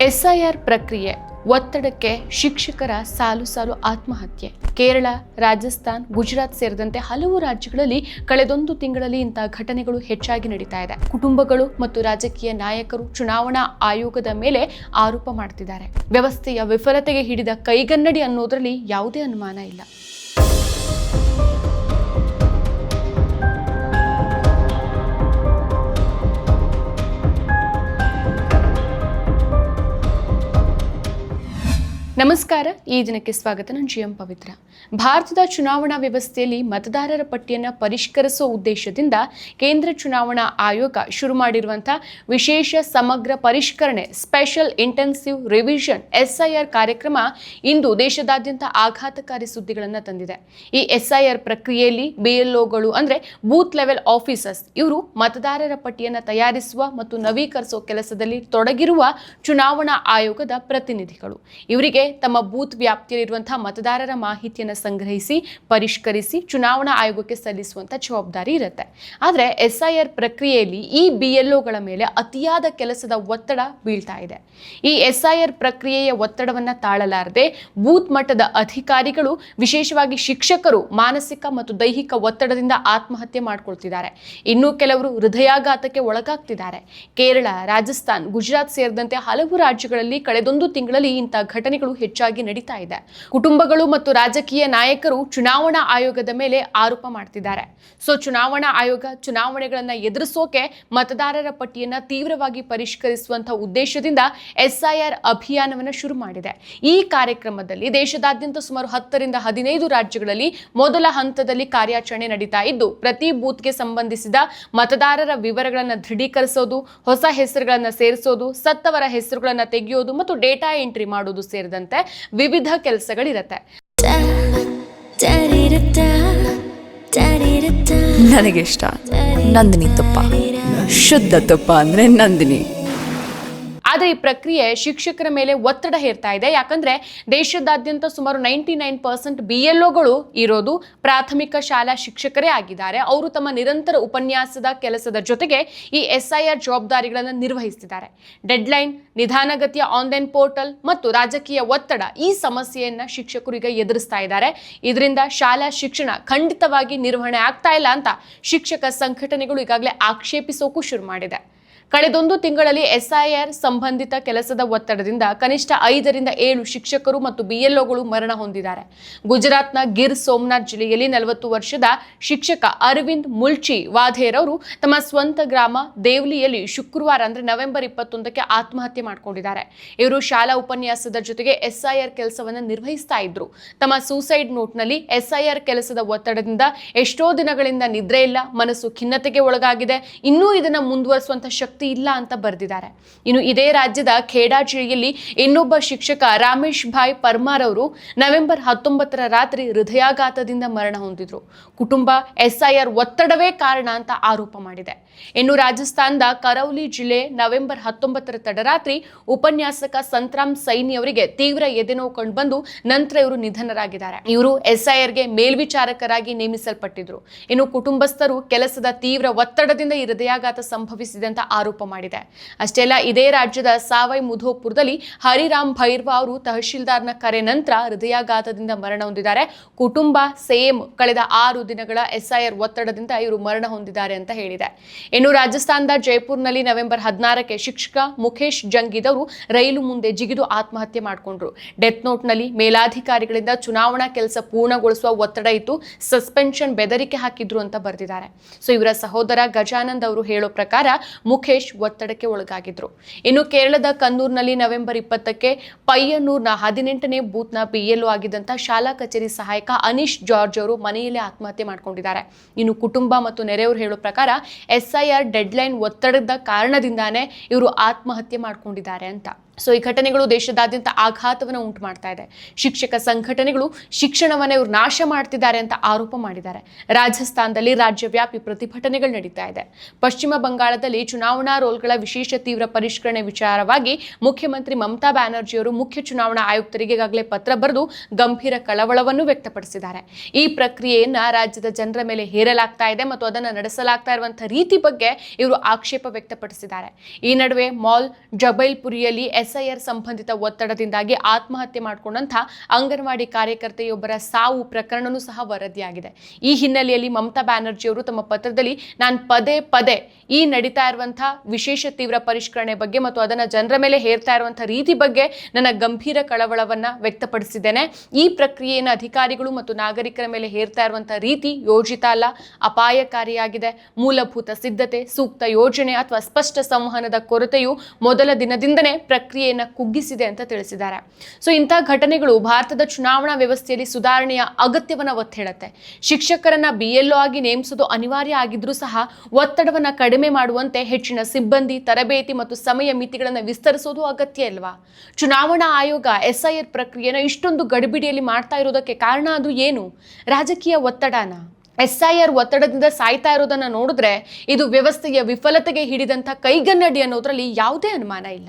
SIR ಪ್ರಕ್ರಿಯೆ, ಒತ್ತಡಕ್ಕೆ ಶಿಕ್ಷಕರ ಸಾಲು ಸಾಲು ಆತ್ಮಹತ್ಯೆ. ಕೇರಳ, ರಾಜಸ್ಥಾನ್, ಗುಜರಾತ್ ಸೇರಿದಂತೆ ಹಲವು ರಾಜ್ಯಗಳಲ್ಲಿ ಕಳೆದೊಂದು ತಿಂಗಳಲ್ಲಿ ಇಂತಹ ಘಟನೆಗಳು ಹೆಚ್ಚಾಗಿ ನಡೀತಾ ಇದೆ. ಕುಟುಂಬಗಳು ಮತ್ತು ರಾಜಕೀಯ ನಾಯಕರು ಚುನಾವಣಾ ಆಯೋಗದ ಮೇಲೆ ಆರೋಪ ಮಾಡ್ತಿದ್ದಾರೆ. ವ್ಯವಸ್ಥೆಯ ವಿಫಲತೆಗೆ ಹಿಡಿದ ಕೈಗನ್ನಡಿ ಅನ್ನೋದರಲ್ಲಿ ಯಾವುದೇ ಅನುಮಾನ ಇಲ್ಲ. ನಮಸ್ಕಾರ, ಈ ದಿನಕ್ಕೆ ಸ್ವಾಗತ. ನಾನು ಜಿ ಎಂ ಪವಿತ್ರ. ಭಾರತದ ಚುನಾವಣಾ ವ್ಯವಸ್ಥೆಯಲ್ಲಿ ಮತದಾರರ ಪಟ್ಟಿಯನ್ನು ಪರಿಷ್ಕರಿಸುವ ಉದ್ದೇಶದಿಂದ ಕೇಂದ್ರ ಚುನಾವಣಾ ಆಯೋಗ ಶುರು ಮಾಡಿರುವಂಥ ವಿಶೇಷ ಸಮಗ್ರ ಪರಿಷ್ಕರಣೆ ಸ್ಪೆಷಲ್ ಇಂಟೆನ್ಸಿವ್ ರಿವಿಷನ್ ಎಸ್ಐಆರ್ ಕಾರ್ಯಕ್ರಮ ಇಂದು ದೇಶದಾದ್ಯಂತ ಆಘಾತಕಾರಿ ಸುದ್ದಿಗಳನ್ನು ತಂದಿದೆ. ಈ ಎಸ್ಐಆರ್ ಪ್ರಕ್ರಿಯೆಯಲ್ಲಿ ಬಿಎಲ್ಒಗಳು ಅಂದರೆ ಬೂತ್ ಲೆವೆಲ್ ಆಫೀಸರ್ಸ್ ಇವರು ಮತದಾರರ ಪಟ್ಟಿಯನ್ನು ತಯಾರಿಸುವ ಮತ್ತು ನವೀಕರಿಸುವ ಕೆಲಸದಲ್ಲಿ ತೊಡಗಿರುವ ಚುನಾವಣಾ ಆಯೋಗದ ಪ್ರತಿನಿಧಿಗಳು. ಇವರಿಗೆ ತಮ್ಮ ಬೂತ್ ವ್ಯಾಪ್ತಿಯಲ್ಲಿರುವಂತಹ ಮತದಾರರ ಮಾಹಿತಿಯನ್ನು ಸಂಗ್ರಹಿಸಿ, ಪರಿಷ್ಕರಿಸಿ ಚುನಾವಣಾ ಆಯೋಗಕ್ಕೆ ಸಲ್ಲಿಸುವಂತ ಜವಾಬ್ದಾರಿ ಇರುತ್ತೆ. ಆದರೆ ಎಸ್ಐಆರ್ ಪ್ರಕ್ರಿಯೆಯಲ್ಲಿ ಈ ಬಿಎಲ್ಒಗಳ ಮೇಲೆ ಅತಿಯಾದ ಕೆಲಸದ ಒತ್ತಡ ಬೀಳ್ತಾ ಇದೆ. ಈ ಎಸ್ಐಆರ್ ಪ್ರಕ್ರಿಯೆಯ ಒತ್ತಡವನ್ನ ತಾಳಲಾರದೆ ಬೂತ್ ಮಟ್ಟದ ಅಧಿಕಾರಿಗಳು, ವಿಶೇಷವಾಗಿ ಶಿಕ್ಷಕರು ಮಾನಸಿಕ ಮತ್ತು ದೈಹಿಕ ಒತ್ತಡದಿಂದ ಆತ್ಮಹತ್ಯೆ ಮಾಡಿಕೊಳ್ತಿದ್ದಾರೆ. ಇನ್ನು ಕೆಲವರು ಹೃದಯಾಘಾತಕ್ಕೆ ಒಳಗಾಗ್ತಿದ್ದಾರೆ. ಕೇರಳ, ರಾಜಸ್ಥಾನ್, ಗುಜರಾತ್ ಸೇರಿದಂತೆ ಹಲವು ರಾಜ್ಯಗಳಲ್ಲಿ ಕಳೆದೊಂದು ತಿಂಗಳಲ್ಲಿ ಇಂತಹ ಘಟನೆಗಳು ಹೆಚ್ಚಾಗಿ ನಡೀತಾ ಇದೆ. ಕುಟುಂಬಗಳು ಮತ್ತು ರಾಜಕೀಯ ನಾಯಕರು ಚುನಾವಣಾ ಆಯೋಗದ ಮೇಲೆ ಆರೋಪ ಮಾಡ್ತಿದ್ದಾರೆ. ಸೊ, ಚುನಾವಣಾ ಆಯೋಗ ಚುನಾವಣೆಗಳನ್ನ ಎದುರಿಸೋಕೆ ಮತದಾರರ ಪಟ್ಟಿಯನ್ನ ತೀವ್ರವಾಗಿ ಪರಿಷ್ಕರಿಸುವಂತಹ ಉದ್ದೇಶದಿಂದ ಎಸ್ಐಆರ್ ಅಭಿಯಾನವನ್ನು ಶುರು ಮಾಡಿದೆ. ಈ ಕಾರ್ಯಕ್ರಮದಲ್ಲಿ ದೇಶದಾದ್ಯಂತ ಸುಮಾರು ಹತ್ತರಿಂದ ಹದಿನೈದು ರಾಜ್ಯಗಳಲ್ಲಿ ಮೊದಲ ಹಂತದಲ್ಲಿ ಕಾರ್ಯಾಚರಣೆ ನಡೀತಾ ಇದ್ದು, ಪ್ರತಿ ಬೂತ್ಗೆ ಸಂಬಂಧಿಸಿದ ಮತದಾರರ ವಿವರಗಳನ್ನು ದೃಢೀಕರಿಸೋದು, ಹೊಸ ಹೆಸರುಗಳನ್ನು ಸೇರಿಸೋದು, ಸತ್ತವರ ಹೆಸರುಗಳನ್ನು ತೆಗೆಯೋದು ಮತ್ತು ಡೇಟಾ ಎಂಟ್ರಿ ಮಾಡೋದು ಸೇರಿದಂತೆ ವಿವಿಧ ಕೆಲಸಗಳಿರುತ್ತೆ. ನನಗಿಷ್ಟ ನಂದಿನಿ ತುಪ್ಪ. ಶುದ್ಧ ತುಪ್ಪ ಅಂದ್ರೆ ನಂದಿನಿ. ಆದರೆ ಈ ಪ್ರಕ್ರಿಯೆ ಶಿಕ್ಷಕರ ಮೇಲೆ ಒತ್ತಡ ಹೇರ್ತಾ ಇದೆ. ಯಾಕಂದ್ರೆ ದೇಶದಾದ್ಯಂತ ಸುಮಾರು ninety nine percent B L ಇರೋದು ಪ್ರಾಥಮಿಕ ಶಾಲಾ ಶಿಕ್ಷಕರೇ ಆಗಿದ್ದಾರೆ. ಅವರು ತಮ್ಮ ನಿರಂತರ ಉಪನ್ಯಾಸದ ಕೆಲಸದ ಜೊತೆಗೆ ಈ ಎಸ್ ಐ ಆರ್ ಜವಾಬ್ದಾರಿಗಳನ್ನು ನಿರ್ವಹಿಸ್ತಿದ್ದಾರೆ. ಡೆಡ್ಲೈನ್ ನಿಧಾನಗತಿಯ ಆನ್ಲೈನ್ ಪೋರ್ಟಲ್ ಮತ್ತು ರಾಜಕೀಯ ಒತ್ತಡ ಈ ಸಮಸ್ಯೆಯನ್ನ ಶಿಕ್ಷಕರು ಈಗ ಎದುರಿಸ್ತಾ ಇದ್ದಾರೆ. ಇದರಿಂದ ಶಾಲಾ ಶಿಕ್ಷಣ ಖಂಡಿತವಾಗಿ ನಿರ್ವಹಣೆ ಆಗ್ತಾ ಇಲ್ಲ ಅಂತ ಶಿಕ್ಷಕ ಸಂಘಟನೆಗಳು ಈಗಾಗಲೇ ಆಕ್ಷೇಪಿಸೋಕು ಶುರು ಮಾಡಿದೆ. ಕಳೆದೊಂದು ತಿಂಗಳಲ್ಲಿ ಎಸ್ಐಆರ್ ಸಂಬಂಧಿತ ಕೆಲಸದ ಒತ್ತಡದಿಂದ ಕನಿಷ್ಠ ಐದರಿಂದ ಏಳು ಶಿಕ್ಷಕರು ಮತ್ತು ಬಿಎಲ್ಒಗಳು ಮರಣ ಹೊಂದಿದ್ದಾರೆ. ಗುಜರಾತ್ನ ಗಿರ್ ಸೋಮನಾಥ್ ಜಿಲ್ಲೆಯಲ್ಲಿ ನಲವತ್ತು ವರ್ಷದ ಶಿಕ್ಷಕ ಅರವಿಂದ್ ಮುಲ್ಚಿ ವಾಧೇರ್ ಅವರು ತಮ್ಮ ಸ್ವಂತ ಗ್ರಾಮ ದೇವ್ಲಿಯಲ್ಲಿ ಶುಕ್ರವಾರ ಅಂದ್ರೆ ನವೆಂಬರ್ ಇಪ್ಪತ್ತೊಂದಕ್ಕೆ ಆತ್ಮಹತ್ಯೆ ಮಾಡಿಕೊಂಡಿದ್ದಾರೆ. ಇವರು ಶಾಲಾ ಉಪನ್ಯಾಸದ ಜೊತೆಗೆ ಎಸ್ಐಆರ್ ಕೆಲಸವನ್ನು ನಿರ್ವಹಿಸ್ತಾ ಇದ್ರು. ತಮ್ಮ ಸೂಸೈಡ್ ನೋಟ್ನಲ್ಲಿ ಎಸ್ಐಆರ್ ಕೆಲಸದ ಒತ್ತಡದಿಂದ ಎಷ್ಟೋ ದಿನಗಳಿಂದ ನಿದ್ರೆ ಇಲ್ಲ, ಮನಸ್ಸು ಖಿನ್ನತೆಗೆ ಒಳಗಾಗಿದೆ. ಇನ್ನೂ ಇದನ್ನು ಮುಂದುವರಿಸುವಂತ ಶಕ್ತಿ ಇಲ್ಲ ಅಂತ ಬರೆದಿದ್ದಾರೆ. ಇನ್ನು ಇದೇ ರಾಜ್ಯದ ಖೇಡಾ ಜಿಲ್ಲೆಯಲ್ಲಿ ಇನ್ನೊಬ್ಬ ಶಿಕ್ಷಕ ರಾಮೇಶ್ ಭಾಯ್ ಪರ್ಮಾರ್ ಅವರು ನವೆಂಬರ್ ಹತ್ತೊಂಬತ್ತರ ರಾತ್ರಿ ಹೃದಯಾಘಾತದಿಂದ ಮರಣ ಹೊಂದಿದ್ರು. ಕುಟುಂಬ, ಎಸ್ಐಆರ್ ಒತ್ತಡವೇ ಕಾರಣ ಅಂತ ಆರೋಪ ಮಾಡಿದೆ. ಇನ್ನು ರಾಜಸ್ಥಾನದ ಕರೌಲಿ ಜಿಲ್ಲೆ ನವೆಂಬರ್ ಹತ್ತೊಂಬತ್ತರ ತಡರಾತ್ರಿ ಉಪನ್ಯಾಸಕ ಸಂತ್ರಾಮ್ ಸೈನಿ ಅವರಿಗೆ ತೀವ್ರ ಎದೆನೋವು ಕಂಡುಬಂದು ನಂತರ ಇವರು ನಿಧನರಾಗಿದ್ದಾರೆ. ಇವರು ಎಸ್ಐಆರ್ಗೆ ಮೇಲ್ವಿಚಾರಕರಾಗಿ ನೇಮಿಸಲ್ಪಟ್ಟಿದ್ರು. ಇನ್ನು ಕುಟುಂಬಸ್ಥರು ಕೆಲಸದ ತೀವ್ರ ಒತ್ತಡದಿಂದ ಈ ಹೃದಯಾಘಾತ ಸಂಭವಿಸಿದೆ ಅಂತ ಮಾಡಿದೆ. ಅಷ್ಟೇ ಅಲ್ಲ ಇದೇ ರಾಜ್ಯದ ಸಾವೈ ಮುಧೋಪುರದಲ್ಲಿ ಹರಿರಾಮ್ ಭೈರ್ವ ಅವರು ತಹಶೀಲ್ದಾರ್ನ ಕರೆ ನಂತರ ಹೃದಯಾಘಾತದಿಂದ ಮರಣ ಹೊಂದಿದ್ದಾರೆ. ಕುಟುಂಬ ಸೇಮ್ ಕಳೆದ ಆರು ದಿನಗಳ ಎಸ್ಐಆರ್ ಒತ್ತಡದಿಂದ ಇವರು ಮರಣ ಹೊಂದಿದ್ದಾರೆ ಅಂತ ಹೇಳಿದೆ. ಇನ್ನು ರಾಜಸ್ಥಾನದ ಜೈಪುರ್ನಲ್ಲಿ ನವೆಂಬರ್ ಹದಿನಾರಕ್ಕೆ ಶಿಕ್ಷಕ ಮುಖೇಶ್ ಜಂಗಿದ್ ಅವರು ರೈಲು ಮುಂದೆ ಜಿಗಿದು ಆತ್ಮಹತ್ಯೆ ಮಾಡಿಕೊಂಡ್ರು. ಡೆತ್ ನೋಟ್ನಲ್ಲಿ ಮೇಲಾಧಿಕಾರಿಗಳಿಂದ ಚುನಾವಣಾ ಕೆಲಸ ಪೂರ್ಣಗೊಳಿಸುವ ಒತ್ತಡ ಇತ್ತು ಸಸ್ಪೆನ್ಷನ್ ಬೆದರಿಕೆ ಹಾಕಿದ್ರು ಅಂತ ಬರೆದಿದ್ದಾರೆ. ಸೊ ಇವರ ಸಹೋದರ ಗಜಾನಂದ್ ಅವರು ಹೇಳೋ ಪ್ರಕಾರ ಮುಖೇಶ್ ಒತ್ತಡಕ್ಕೆ ಒಳಗಾಗಿದ್ರು. ಇನ್ನು ಕೇರಳದ ಕನ್ನೂರ್ನಲ್ಲಿ ನವೆಂಬರ್ ಇಪ್ಪತ್ತಕ್ಕೆ ಪಯ್ಯನ್ನೂರ್ನ ಹದಿನೆಂಟನೇ ಬೂತ್ನ ಪಿಎಲ್ಒ ಆಗಿದ್ದಂಥ ಶಾಲಾ ಕಚೇರಿ ಸಹಾಯಕ ಅನೀಶ್ ಜಾರ್ಜ್ ಅವರು ಮನೆಯಲ್ಲೇ ಆತ್ಮಹತ್ಯೆ ಮಾಡಿಕೊಂಡಿದ್ದಾರೆ. ಇನ್ನು ಕುಟುಂಬ ಮತ್ತು ನೆರೆಯವರು ಹೇಳೋ ಪ್ರಕಾರ ಎಸ್ಐಆರ್ ಡೆಡ್ಲೈನ್ ಒತ್ತಡದ ಕಾರಣದಿಂದಾನೇ ಇವರು ಆತ್ಮಹತ್ಯೆ ಮಾಡಿಕೊಂಡಿದ್ದಾರೆ ಅಂತ. ಸೊ ಈ ಘಟನೆಗಳು ದೇಶದಾದ್ಯಂತ ಆಘಾತವನ್ನು ಉಂಟು ಮಾಡ್ತಾ ಇದೆ. ಶಿಕ್ಷಕ ಸಂಘಟನೆಗಳು ಶಿಕ್ಷಣವನ್ನು ಇವರು ನಾಶ ಮಾಡ್ತಿದ್ದಾರೆ ಅಂತ ಆರೋಪ ಮಾಡಿದ್ದಾರೆ. ರಾಜಸ್ಥಾನದಲ್ಲಿ ರಾಜ್ಯವ್ಯಾಪಿ ಪ್ರತಿಭಟನೆಗಳು ನಡೀತಾ ಇದೆ. ಪಶ್ಚಿಮ ಬಂಗಾಳದಲ್ಲಿ ಚುನಾವಣಾ ರೋಲ್ಗಳ ವಿಶೇಷ ತೀವ್ರ ಪರಿಷ್ಕರಣೆ ವಿಚಾರವಾಗಿ ಮುಖ್ಯಮಂತ್ರಿ ಮಮತಾ ಬ್ಯಾನರ್ಜಿಯವರು ಮುಖ್ಯ ಚುನಾವಣಾ ಆಯುಕ್ತರಿಗೆ ಈಗಾಗಲೇ ಪತ್ರ ಬರೆದು ಗಂಭೀರ ಕಳವಳವನ್ನು ವ್ಯಕ್ತಪಡಿಸಿದ್ದಾರೆ. ಈ ಪ್ರಕ್ರಿಯೆಯನ್ನು ರಾಜ್ಯದ ಜನರ ಮೇಲೆ ಹೇರಲಾಗ್ತಾ ಇದೆ ಮತ್ತು ಅದನ್ನು ನಡೆಸಲಾಗ್ತಾ ಇರುವಂತಹ ರೀತಿ ಬಗ್ಗೆ ಇವರು ಆಕ್ಷೇಪ ವ್ಯಕ್ತಪಡಿಸಿದ್ದಾರೆ. ಈ ನಡುವೆ ಮಾಲ್ ಜಬೈಲ್ಪುರಿಯಲ್ಲಿ ಎಸ್ಐಆರ್ ಸಂಬಂಧಿತ ಒತ್ತಡದಿಂದಾಗಿ ಆತ್ಮಹತ್ಯೆ ಮಾಡಿಕೊಂಡಂಥ ಅಂಗನವಾಡಿ ಕಾರ್ಯಕರ್ತೆಯೊಬ್ಬರ ಸಾವು ಪ್ರಕರಣನೂ ಸಹ ವರದಿಯಾಗಿದೆ. ಈ ಹಿನ್ನೆಲೆಯಲ್ಲಿ ಮಮತಾ ಬ್ಯಾನರ್ಜಿ ಅವರು ತಮ್ಮ ಪತ್ರದಲ್ಲಿ, ನಾನು ಪದೇ ಪದೇ ಈ ನಡೀತಾ ಇರುವಂತಹ ವಿಶೇಷ ತೀವ್ರ ಪರಿಷ್ಕರಣೆ ಬಗ್ಗೆ ಮತ್ತು ಅದನ್ನು ಜನರ ಮೇಲೆ ಹೇರ್ತಾ ಇರುವಂತಹ ರೀತಿ ಬಗ್ಗೆ ನನ್ನ ಗಂಭೀರ ಕಳವಳವನ್ನ ವ್ಯಕ್ತಪಡಿಸಿದ್ದೇನೆ. ಈ ಪ್ರಕ್ರಿಯೆಯನ್ನು ಅಧಿಕಾರಿಗಳು ಮತ್ತು ನಾಗರಿಕರ ಮೇಲೆ ಹೇರ್ತಾ ಇರುವಂತಹ ರೀತಿ ಯೋಜಿತ ಅಲ್ಲ, ಅಪಾಯಕಾರಿಯಾಗಿದೆ. ಮೂಲಭೂತ ಸಿದ್ಧತೆ, ಸೂಕ್ತ ಯೋಜನೆ ಅಥವಾ ಸ್ಪಷ್ಟ ಸಂವಹನದ ಕೊರತೆಯು ಮೊದಲ ದಿನದಿಂದನೇ ಪ್ರಕ್ರಿಯೆಯನ್ನು ಕುಗ್ಗಿಸಿದೆ ಅಂತ ತಿಳಿಸಿದ್ದಾರೆ. ಸೊ ಇಂಥ ಘಟನೆಗಳು ಭಾರತದ ಚುನಾವಣಾ ವ್ಯವಸ್ಥೆಯಲ್ಲಿ ಸುಧಾರಣೆಯ ಅಗತ್ಯವನ್ನು ಒತ್ತಿ ಹೇಳುತ್ತೆ ಶಿಕ್ಷಕರನ್ನ ಬಿ ಆಗಿ ನೇಮಿಸೋದು ಅನಿವಾರ್ಯ ಆಗಿದ್ರೂ ಸಹ ಒತ್ತಡವನ್ನು ಕಡಿಮೆ ಮಾಡುವಂತೆ ಹೆಚ್ಚಿನ ಸಿಬ್ಬಂದಿ, ತರಬೇತಿ ಮತ್ತು ಸಮಯ ಮಿತಿಗಳನ್ನು ವಿಸ್ತರಿಸೋದು ಅಗತ್ಯ ಅಲ್ವಾ ಚುನಾವಣಾ ಆಯೋಗ ಎಸ್ಐಆರ್ ಪ್ರಕ್ರಿಯೆನ ಇಷ್ಟೊಂದು ಗಡಿಬಿಡಿಯಲ್ಲಿ ಮಾಡ್ತಾ ಇರೋದಕ್ಕೆ ಕಾರಣ ಅದು ಏನು? ರಾಜಕೀಯ ಒತ್ತಡನ? ಎಸ್ಐಆರ್ ಒತ್ತಡದಿಂದ ಸಾಯ್ತಾ ಇರೋದನ್ನ ನೋಡಿದ್ರೆ ಇದು ವ್ಯವಸ್ಥೆಯ ವಿಫಲತೆಗೆ ಹಿಡಿದಂಥ ಕೈಗನ್ನಡಿ ಅನ್ನೋದ್ರಲ್ಲಿ ಯಾವುದೇ ಅನುಮಾನ ಇಲ್ಲ.